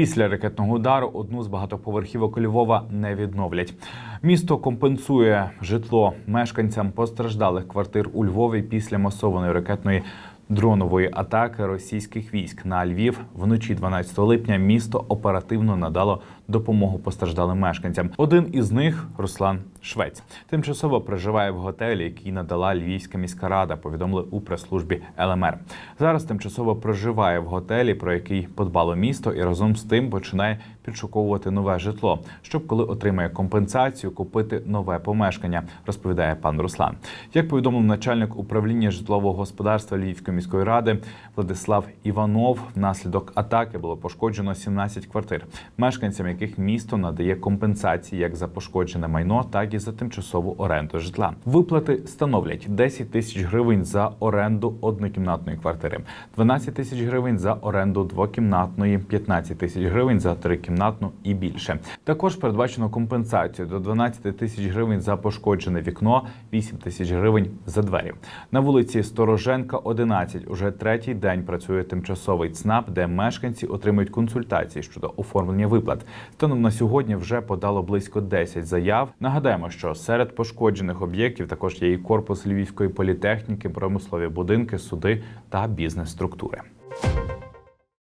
Після ракетного удару одну з багатоповерхівок Львова не відновлять. Місто компенсує житло мешканцям постраждалих квартир у Львові після масованої ракетної. Дронової атаки російських військ на Львів вночі 12 липня місто оперативно надало допомогу постраждалим мешканцям. Один із них Руслан Швець, тимчасово проживає в готелі, який надала Львівська міська рада. Повідомили у прес-службі ЛМР. Зараз тимчасово проживає в готелі, про який подбало місто, і разом з тим починає підшуковувати нове житло, щоб коли отримає компенсацію, купити нове помешкання. Розповідає пан Руслан. Як повідомив начальник управління житлового господарства Львівської міської ради Владислав Іванов, внаслідок атаки було пошкоджено 17 квартир, мешканцям яких місто надає компенсації як за пошкоджене майно, так і за тимчасову оренду житла. Виплати становлять 10 тисяч гривень за оренду однокімнатної квартири, 12 тисяч гривень за оренду двокімнатної, 15 тисяч гривень за трикімнатну і більше. Також передбачено компенсацію до 12 тисяч гривень за пошкоджене вікно, 8 тисяч гривень за двері. На вулиці Стороженка, 11, уже третій день працює тимчасовий ЦНАП, де мешканці отримують консультації щодо оформлення виплат. Станом на сьогодні вже подало близько 10 заяв. Нагадаємо, що серед пошкоджених об'єктів також є і корпус Львівської політехніки, промислові будинки, суди та бізнес-структури.